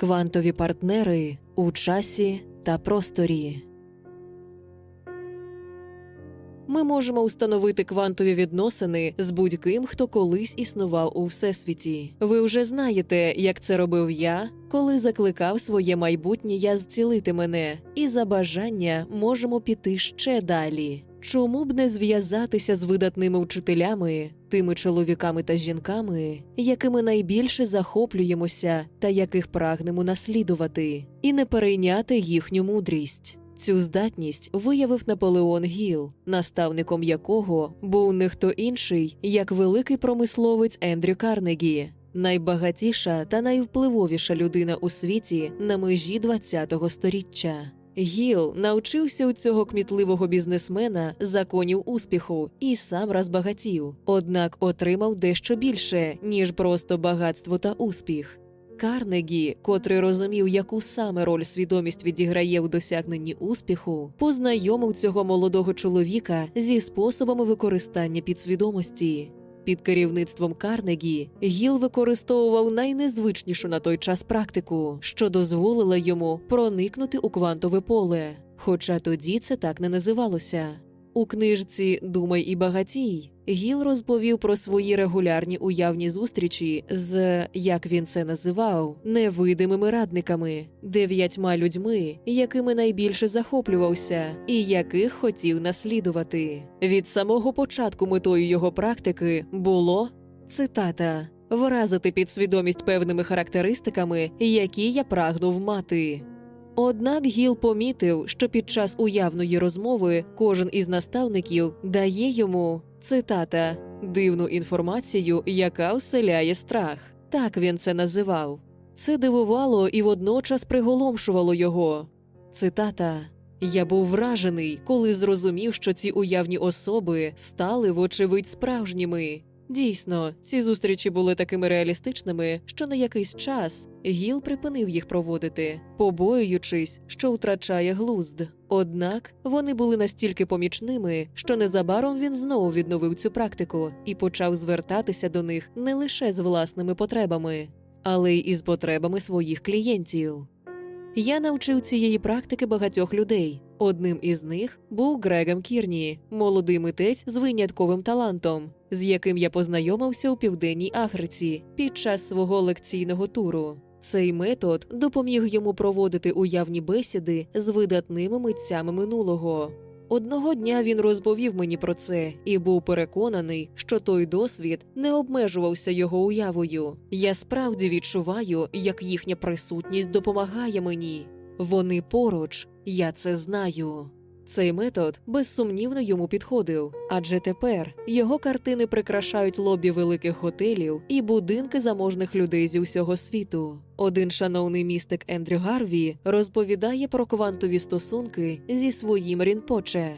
Квантові партнери у часі та просторі. Ми можемо установити квантові відносини з будь-ким, хто колись існував у всесвіті. Ви вже знаєте, як це робив я, коли закликав своє майбутнє я зцілити мене, і за бажання можемо піти ще далі. Чому б не зв'язатися з видатними вчителями, тими чоловіками та жінками, якими найбільше захоплюємося та яких прагнемо наслідувати, і не перейняти їхню мудрість? Цю здатність виявив Наполеон Гіл, наставником якого був не хто інший, як великий промисловець Ендрю Карнегі, найбагатіша та найвпливовіша людина у світі на межі ХХ століття. Гіл навчився у цього кмітливого бізнесмена законів успіху і сам розбагатів, однак отримав дещо більше, ніж просто багатство та успіх. Карнегі, котрий розумів, яку саме роль свідомість відіграє у досягненні успіху, познайомив цього молодого чоловіка зі способами використання підсвідомості. Під керівництвом Карнегі Гіл використовував найнезвичнішу на той час практику, що дозволила йому проникнути у квантове поле. Хоча тоді це так не називалося. У книжці Думай і багатій Гіл розповів про свої регулярні уявні зустрічі з, як він це називав, невидимими радниками, дев'ятьма людьми, якими найбільше захоплювався, і яких хотів наслідувати. Від самого початку метою його практики було цитата. Вразити підсвідомість певними характеристиками, які я прагнув мати. Однак Гіл помітив, що під час уявної розмови кожен із наставників дає йому цитата дивну інформацію, яка вселяє страх. Так він це називав. Це дивувало і водночас приголомшувало його. Цитата. Я був вражений, коли зрозумів, що ці уявні особи стали, вочевидь, справжніми. Дійсно, ці зустрічі були такими реалістичними, що на якийсь час Гіл припинив їх проводити, побоюючись, що втрачає глузд. Однак вони були настільки помічними, що незабаром він знову відновив цю практику і почав звертатися до них не лише з власними потребами, але й із потребами своїх клієнтів. Я навчив цієї практики багатьох людей. Одним із них був Грегом Кірні, молодий митець з винятковим талантом, з яким я познайомився у Південній Африці під час свого лекційного туру. Цей метод допоміг йому проводити уявні бесіди з видатними митцями минулого. Одного дня він розповів мені про це і був переконаний, що той досвід не обмежувався його уявою. Я справді відчуваю, як їхня присутність допомагає мені. Вони поруч, я це знаю. Цей метод безсумнівно йому підходив, адже тепер його картини прикрашають лобі великих готелів і будинки заможних людей зі всього світу. Один шановний містик Ендрю Гарві розповідає про квантові стосунки зі своїм Рінпоче.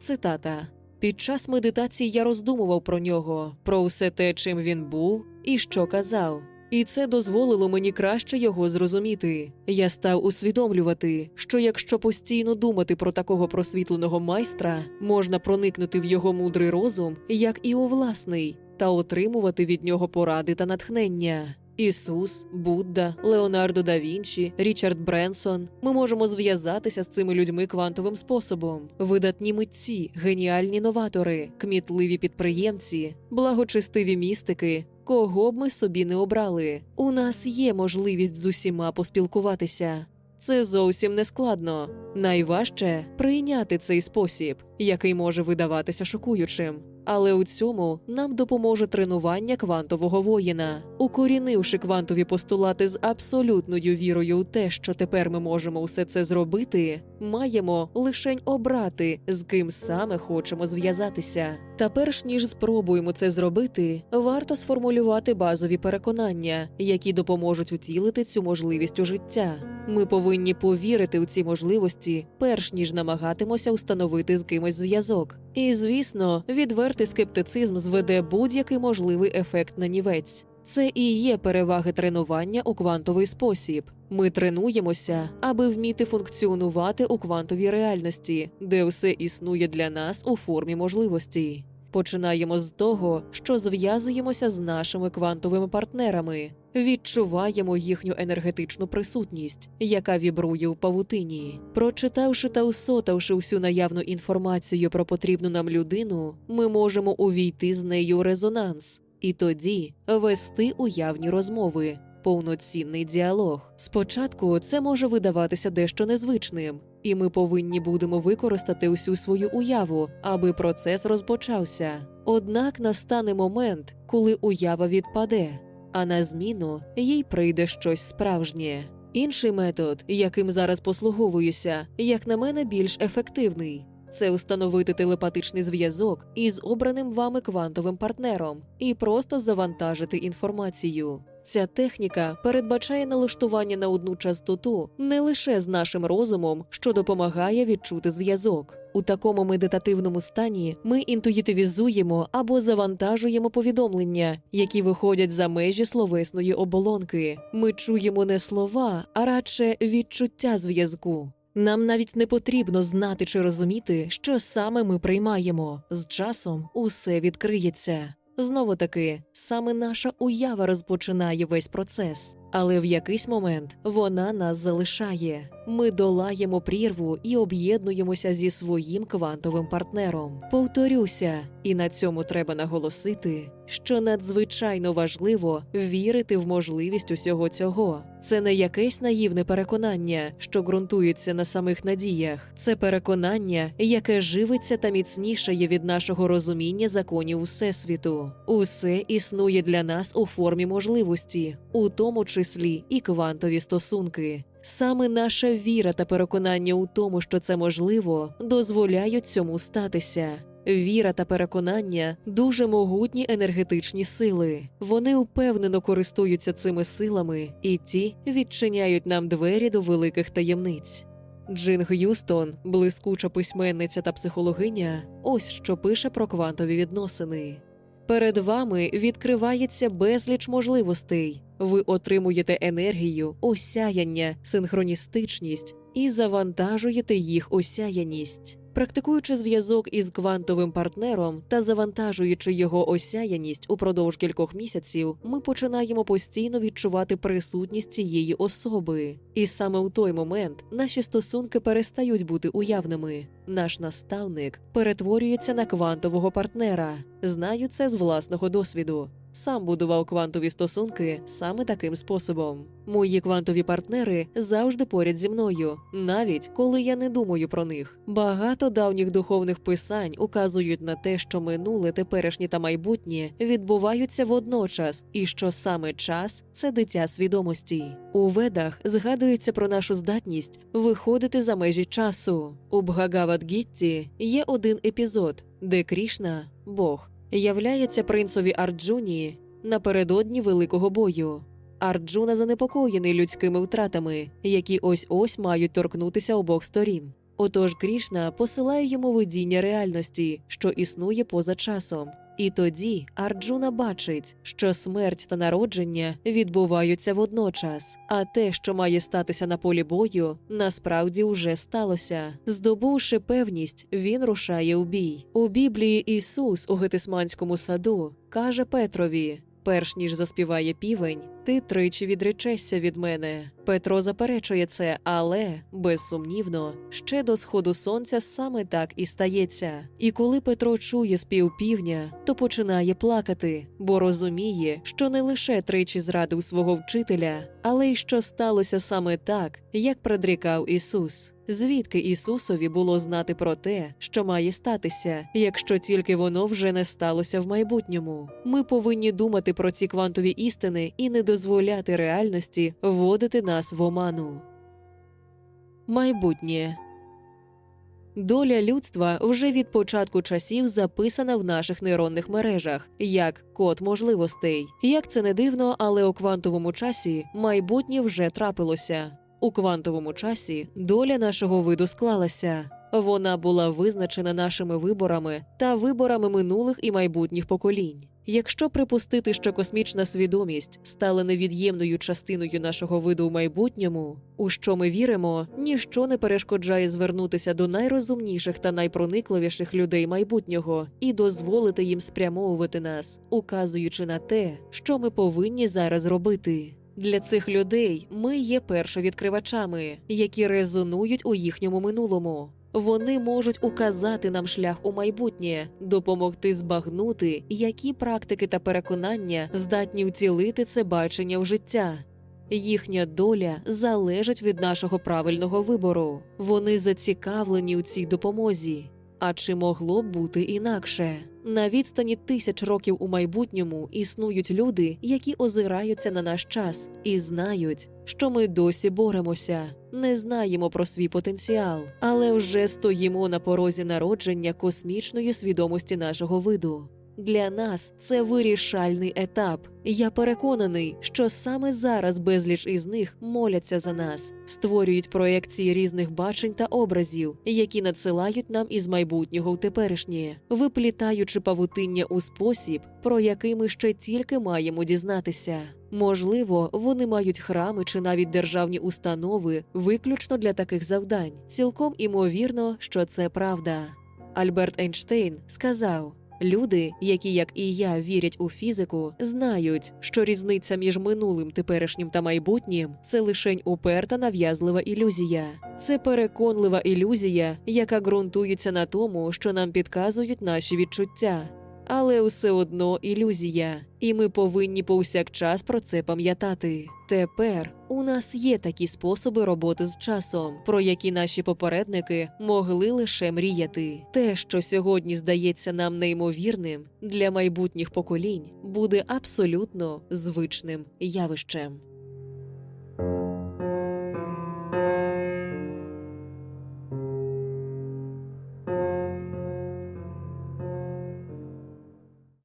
Цитата. Під час медитації я роздумував про нього, про все те, чим він був і що казав. І це дозволило мені краще його зрозуміти. Я став усвідомлювати, що якщо постійно думати про такого просвітленого майстра, можна проникнути в його мудрий розум, як і у власний, та отримувати від нього поради та натхнення. Ісус, Будда, Леонардо да Вінчі, Річард Бренсон. Ми можемо зв'язатися з цими людьми квантовим способом. Видатні митці, геніальні новатори, кмітливі підприємці, благочестиві містики. Кого б ми собі не обрали, у нас є можливість з усіма поспілкуватися. Це зовсім не складно. Найважче прийняти цей спосіб, який може видаватися шокуючим. Але у цьому нам допоможе тренування квантового воїна, укорінивши квантові постулати з абсолютною вірою у те, що тепер ми можемо усе це зробити, маємо лишень обрати, з ким саме хочемо зв'язатися. Та перш ніж спробуємо це зробити, варто сформулювати базові переконання, які допоможуть утілити цю можливість у життя. Ми повинні повірити у ці можливості, перш ніж намагатимося встановити з кимось зв'язок. І, звісно, відвертий скептицизм зведе будь-який можливий ефект на нівець. Це і є переваги тренування у квантовий спосіб. Ми тренуємося, аби вміти функціонувати у квантовій реальності, де все існує для нас у формі можливостей. Починаємо з того, що зв'язуємося з нашими квантовими партнерами. відчуваємо їхню енергетичну присутність, яка вібрує в павутині. Прочитавши та усотавши всю наявну інформацію про потрібну нам людину, ми можемо увійти з нею у резонанс і тоді вести уявні розмови. Повноцінний діалог. Спочатку це може видаватися дещо незвичним, і ми повинні будемо використати усю свою уяву, аби процес розпочався. Однак настане момент, коли уява відпаде, а на зміну їй прийде щось справжнє. Інший метод, яким зараз послуговуюся, як на мене, більш ефективний. Це установити телепатичний зв'язок із обраним вами квантовим партнером і просто завантажити інформацію. Ця техніка передбачає налаштування на одну частоту не лише з нашим розумом, що допомагає відчути зв'язок. У такому медитативному стані ми інтуїтивізуємо або завантажуємо повідомлення, які виходять за межі словесної оболонки. Ми чуємо не слова, а радше відчуття зв'язку. Нам навіть не потрібно знати чи розуміти, що саме ми приймаємо. З часом усе відкриється. Знову таки, саме наша уява розпочинає весь процес, але в якийсь момент вона нас залишає. Ми долаємо прірву і об'єднуємося зі своїм квантовим партнером. Повторюся, і на цьому треба наголосити, що надзвичайно важливо вірити в можливість усього цього. Це не якесь наївне переконання, що ґрунтується на самих надіях. Це переконання, яке живиться та міцнішає від нашого розуміння законів Всесвіту. Усе існує для нас у формі можливості, у тому числі і квантові стосунки. Саме наша віра та переконання у тому, що це можливо, дозволяють цьому статися. Віра та переконання дуже могутні енергетичні сили. Вони упевнено користуються цими силами, і ті відчиняють нам двері до великих таємниць. Джин Г'юстон, блискуча письменниця та психологиня, ось що пише про квантові відносини. Перед вами відкривається безліч можливостей. Ви отримуєте енергію, осяяння, синхроністичність і завантажуєте їх осяяність. Практикуючи зв'язок із квантовим партнером та завантажуючи його осяяність упродовж кількох місяців, ми починаємо постійно відчувати присутність цієї особи. І саме у той момент наші стосунки перестають бути уявними. Наш наставник перетворюється на квантового партнера. Знаю це з власного досвіду. Сам будував квантові стосунки саме таким способом. Мої квантові партнери завжди поряд зі мною, навіть коли я не думаю про них. Багато давніх духовних писань указують на те, що минуле, теперішнє та майбутнє відбуваються водночас, і що саме час це дитя свідомості. У ведах згадується про нашу здатність виходити за межі часу. У Бхагавадгітті є один епізод, де Крішна, Бог, являється принцові Арджуні напередодні великого бою. Арджуна занепокоєний людськими втратами, які ось ось мають торкнутися обох сторін. Отож Крішна посилає йому видіння реальності, що існує поза часом. І тоді Арджуна бачить, що смерть та народження відбуваються водночас, а те, що має статися на полі бою, насправді вже сталося. Здобувши певність, він рушає у бій. У Біблії Ісус у Гетисманському саду каже Петрові: перш ніж заспіває півень, ти тричі відречешся від мене. Петро заперечує це, але безсумнівно, ще до сходу сонця саме так і стається. І коли Петро чує спів півня, то починає плакати, бо розуміє, що не лише тричі зрадив свого вчителя, але й що сталося саме так, як предрікав Ісус. Звідки Ісусові було знати про те, що має статися, якщо тільки воно вже не сталося в майбутньому? Ми повинні думати про ці квантові істини і не дозволяти реальності вводити нас в оману. Майбутнє Доля людства вже від початку часів записана в наших нейронних мережах як код можливостей. Як це не дивно, але у квантовому часі майбутнє вже трапилося. У квантовому часі доля нашого виду склалася. Вона була визначена нашими виборами та виборами минулих і майбутніх поколінь. Якщо припустити, що космічна свідомість стала невід'ємною частиною нашого виду в майбутньому, у що ми віримо, ніщо не перешкоджає звернутися до найрозумніших та найпроникливіших людей майбутнього і дозволити їм спрямовувати нас, указуючи на те, що ми повинні зараз робити. Для цих людей ми є першовідкривачами, які резонують у їхньому минулому. Вони можуть указати нам шлях у майбутнє, допомогти збагнути, які практики та переконання здатні вцілити це бачення в життя. Їхня доля залежить від нашого правильного вибору. Вони зацікавлені у цій допомозі. А чи могло б бути інакше? На відстані тисяч років у майбутньому існують люди, які озираються на наш час і знають, що ми досі боремося, не знаємо про свій потенціал, але вже стоїмо на порозі народження космічної свідомості нашого виду. Для нас це вирішальний етап. Я переконаний, що саме зараз безліч із них моляться за нас, створюють проекції різних бачень та образів, які надсилають нам із майбутнього в теперішнє, виплітаючи павутиння у спосіб, про який ми ще тільки маємо дізнатися. Можливо, вони мають храми чи навіть державні установи виключно для таких завдань. Цілком імовірно, що це правда. Альберт Ейнштейн сказав. Люди, які, як і я, вірять у фізику, знають, що різниця між минулим, теперішнім та майбутнім це лишень уперта нав'язлива ілюзія. Це переконлива ілюзія, яка ґрунтується на тому, що нам підказують наші відчуття. Але все одно ілюзія, і ми повинні повсякчас про це пам'ятати. Тепер у нас є такі способи роботи з часом, про які наші попередники могли лише мріяти. Те, що сьогодні здається нам неймовірним, для майбутніх поколінь буде абсолютно звичним явищем.